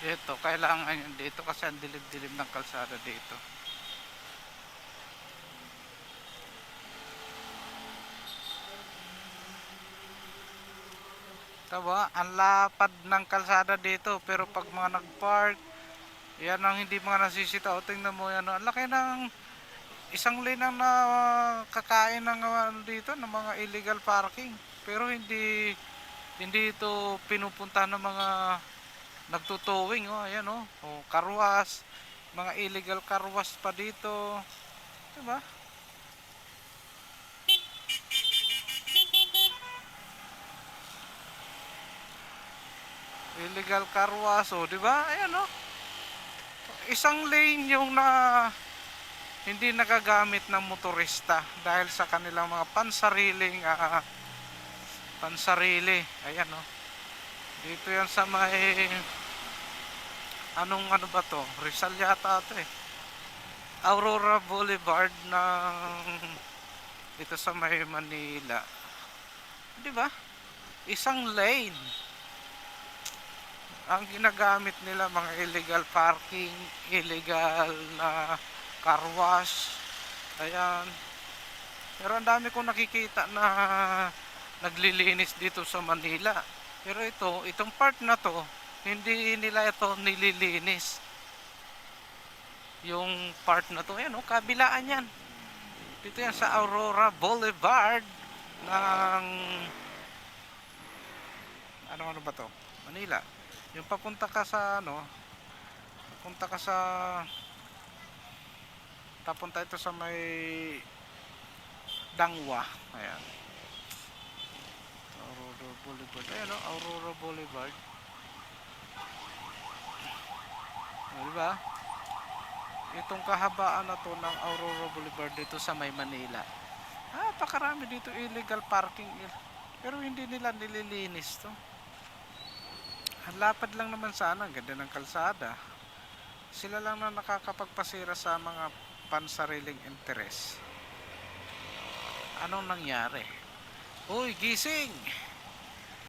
Dito, kailangan yun dito kasi ang dilim-dilim ng kalsada dito. Tama, ang lapad ng kalsada dito pero pag mga nag-park, yan ang hindi mga nasisita. O tingnan mo yan, ang laki ng isang lane ang nakakain ng uh, dito ng mga illegal parking. Pero hindi hindi ito pinupunta ng mga nagtutowing oh ayan oh. Oh karwas mga illegal karwas pa dito. Diba? Illegal karwas oh diba? Ayan oh. Isang lane yung na hindi nagagamit ng motorista dahil sa kanilang mga pansariling ah, pansarili. Ayan oh. Dito yan sa may anong ano ba to? Rizal yata ito eh. Aurora Boulevard ng dito sa may Manila. Di ba? Isang lane. Ang ginagamit nila mga illegal parking illegal na car wash. Ayan. Pero ang dami kong nakikita na naglilinis dito sa Manila. Pero ito, itong part na to, hindi nila ito nililinis. Yung part na to, yan o, kabilaan yan. Dito yan sa Aurora Boulevard ng ano ano ba to? Manila. Yung papunta ka sa ano, papunta ka sa papunta ito sa may Dangwa. Ayan. Aurora Boulevard. Ayan o, Aurora Boulevard. Diba? Itong kahabaan na to ng Aurora Boulevard dito sa may Manila. Ah, pakarami dito illegal parking. Pero hindi nila nililinis to. Lapad lang naman sana, ang ganda ng kalsada. Sila lang na nakakapagpasira sa mga pansariling interes. Anong nangyari? Uy, gising!